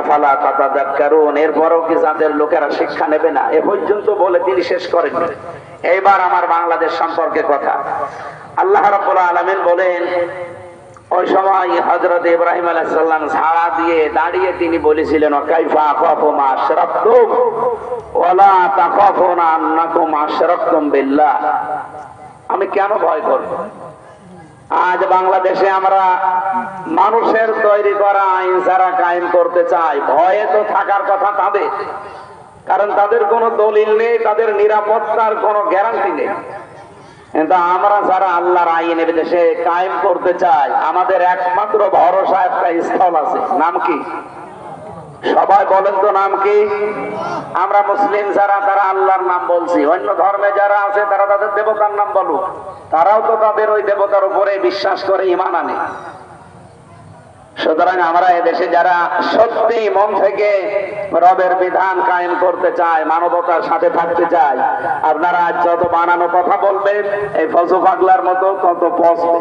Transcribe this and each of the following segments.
আফালা এরপরও কি যাদের লোকেরা শিক্ষা নেবে না? এ পর্যন্ত বলে তিনি শেষ করেন এইবার আমার বাংলাদেশ সম্পর্কে কথা। আল্লাহ রাব্বুল আলামিন বলেন, ওই সময় হযরত ইব্রাহিম আলাইহিস সালাম ঝাড়া দিয়ে দাঁড়িয়ে তিনি বলেছিলেন কাইফা আখাফু মা আশরাকতুম ওয়ালা তাখাফুনা আন্নাকুম আশরাকতুম বিল্লাহ। আমি কেন ভয় করব? আজ বাংলাদেশে আমরা মানুষের তৈরি করা আইন যারা কায়েম করতে চাই। ভয়ে তো থাকার কথা তাদের। কারণ তাদের কোনো দলিল নেই, তাদের নিরাপত্তার কোনো গ্যারান্টি নেই। কিন্তু আমরা যারা আল্লাহর আইন এ দেশে কায়েম করতে চাই, আমাদের একমাত্র ভরসা একটা স্থল আছে। নাম কি? সবাই বলেন তো নাম কি? আমরা মুসলিম যারা, তারা আল্লাহর নাম বলছি। অন্য ধর্মে যারা আছে, তারা তাদের দেবতার নাম বলুক। তারাও তো তাদের ওই দেবতার উপরে বিশ্বাস করে ইমান আনে। সুতরাং আমরা এদেশে যারা সত্যি মন থেকে রবের বিধান কায়েম করতে চায় মানবতার সাথে থাকতে চায় আপনারা আজ যত বানানো কথা বলবেন এই ফসু পাগলার মতো তত পচবে।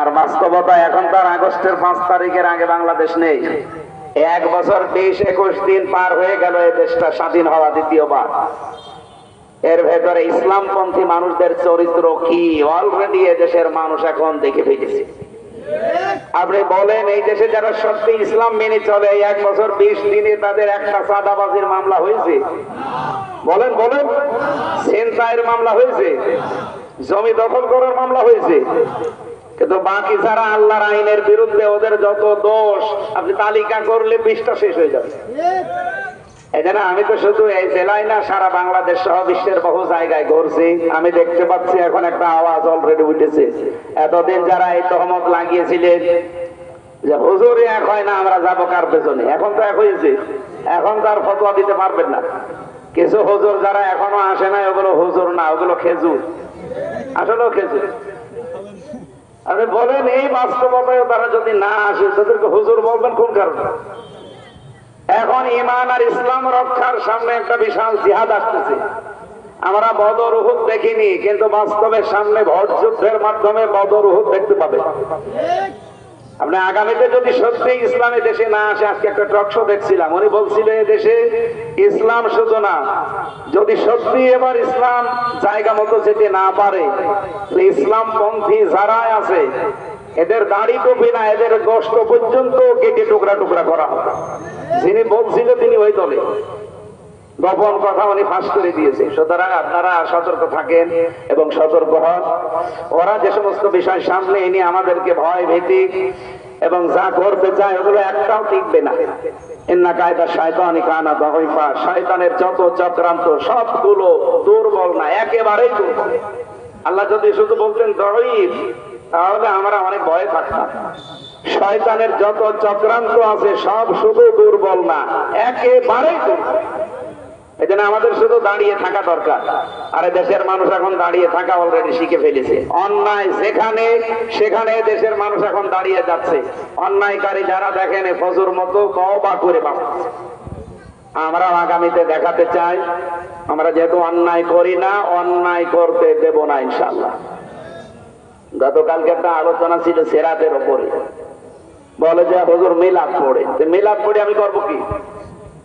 আর বাস্তবতা এখন তার আগস্টের পাঁচ তারিখের আগে বাংলাদেশ নেই। এক বছর বিশ একুশ দিন পার হয়ে গেল এই দেশটা স্বাধীন হওয়া দ্বিতীয়বার। এর ভেতরে ইসলামপন্থী মানুষদের চরিত্র কি? অলরেডি দেশের মানুষ এখন দেখে ফেলেছে। আপনি বলেন, এই দেশে যারা সত্যি ইসলাম মেনে চলে এই এক বছর বিশ দিনে তাদের একটা সাদাবাজির মামলা হয়েছে। বলেন বলেন। সেন্সাইয়ের মামলা হয়েছে। জমি দখল করার মামলা হয়েছে। কিন্তু বাকি যারা আল্লাহর আইনের বিরুদ্ধে ওদের যত দোষ, আপনি তালিকা করলে বিশটা শেষ হয়ে যাবে। এই জন্য আমি তো শুধু এই জেলায় না, সারা বাংলাদেশ সহ বিশ্বের বহু জায়গায় ঘুরছি। আমি দেখতে পাচ্ছি এখন একটা আওয়াজ অলরেডি উঠেছে। এতদিন যারা এই তহমত লাগিয়েছিলেন যে, হুজুর, এক হয় না, আমরা যাব কার পেছনে? এখন তো এক হয়েছে। এখন তো আর ফতোয়া দিতে পারবেন না। কিছু হুজুর যারা এখনও আসে না ওগুলো হুজুর না, ওগুলো খেজুর। আসলেও খেজুর। আপনি বলেন এই বাস্তবতায় তারা যদি না আসে, তাদেরকে হুজুর বলবেন কোন কারণে? এখন ইমান আর ইসলাম রক্ষার সামনে একটা বিশাল জিহাদ আসতেছে। আমরা বদর উহুদ দেখিনি, কিন্তু বাস্তবের সামনে ভোট যুদ্ধের মাধ্যমে বদর উহুদ দেখতে পাবে। আপনি আগামীতে যদি সত্যি ইসলামী দেশে না আসে, আজকে একটা টক শো দেখছিলাম। উনি বলছিলেন দেশে ইসলাম শুধু না, যদি সত্যি এবার ইসলাম জায়গা মতো যেতে না পারে ইসলাম পন্থী যারাই আছে, এদের দাড়ি টুপি না, এদের গোষ্ঠ পর্যন্ত কেটে টুকরা টুকরা করা হবে। যিনি বলছিলেন তিনি ওই দলে। গোপন কথা উনি ফাঁস করে দিয়েছে। সুতরাং আপনারা সতর্ক থাকেন এবং সতর্ক হন। ওরা যে সমস্ত বিষয় সামনে এনে আমাদেরকে ভয়, ভীতি এবং যা করতে চায় ওগুলো একটাও টিকবে না। ইন্না কায়দা শয়তানি কানা দহইফা শয়তানের যত চক্রান্ত, সবগুলো দুর্বল না, একেবারেই দুর্বল। আল্লাহ যদি শুধু বলতেন দহইফ তাহলে আমরা অনেক ভয়ে থাকতাম। শয়তানের যত চক্রান্ত আছে, সব শুধু দুর্বল না, একেবারেই দুর্বল। এই জন্য আমাদের শুধু দাঁড়িয়ে থাকা দরকার। আর দেশের মানুষ এখন দাঁড়িয়ে থাকা অলরেডি শিখে ফেলেছে। অন্যায় যেখানে, সেখানে দেশের মানুষ এখন দাঁড়িয়ে যাচ্ছে। অন্যায়কারী যারা দেখেন ফজুর মতো বা করে বাঁচছে আমরা আগামীতে দেখাতে চাই, আমরা যেহেতু অন্যায় করি না, অন্যায় করতে দেব না ইনশাল্লাহ গতকালকে একটা আলোচনা ছিল সেরাতের ওপরে। বলে যে, হজুর মিলাদ পড়ে। মিলাদ পড়ে আমি করব কি?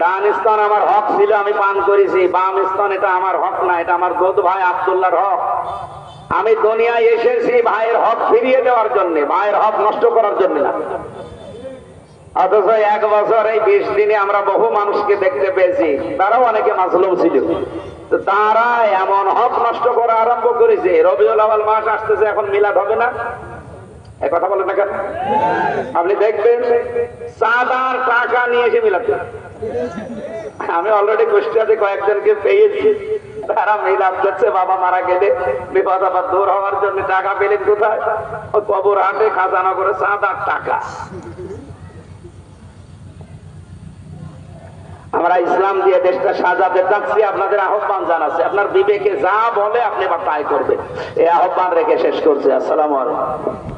ডান স্তন আমার হক ছিল, আমি পান করেছি। বাম স্তন, এটা আমার হক না, এটা আমার দোদ ভাই আব্দুল্লাহর হক। আমি দুনিয়ায় এসেছি ভাইয়ের হক ফিরিয়ে দেওয়ার জন্য, ভাইয়ের হক নষ্ট করার জন্য না। অথচ এক বছর এই বিশ দিনে আমরা বহু মানুষকে দেখতে পেয়েছি, তারাও অনেকে মাসলুম ছিল। তারা এমন হক নষ্ট করা আরম্ভ করেছে। রবিউল আওয়াল মাস আসতেছে, এখন মিলাদ হবে না। কথা বলেন না কেন? আপনি দেখবেন চাঁদার টাকা নিয়ে এসে করে। আমি অলরেডি কুষ্টিয়াতে কয়েকজনকে পেয়েছি। তারা মিলাদ করছে, বাবা মারা গেলে। বিপদ আবার দূর হওয়ার জন্য টাকা পেলেন কোথায়? কবর হাটে খাজানা করে চাঁদার টাকা। আমরা ইসলাম দিয়ে দেশটা সাজাতে চাচ্ছি, আপনাদের আহ্বান জানাচ্ছি। আপনার বিবেকে যা বলে, আপনি বা তাই করবেন। এই আহ্বান রেখে শেষ করছি। আসসালামু আলাইকুম।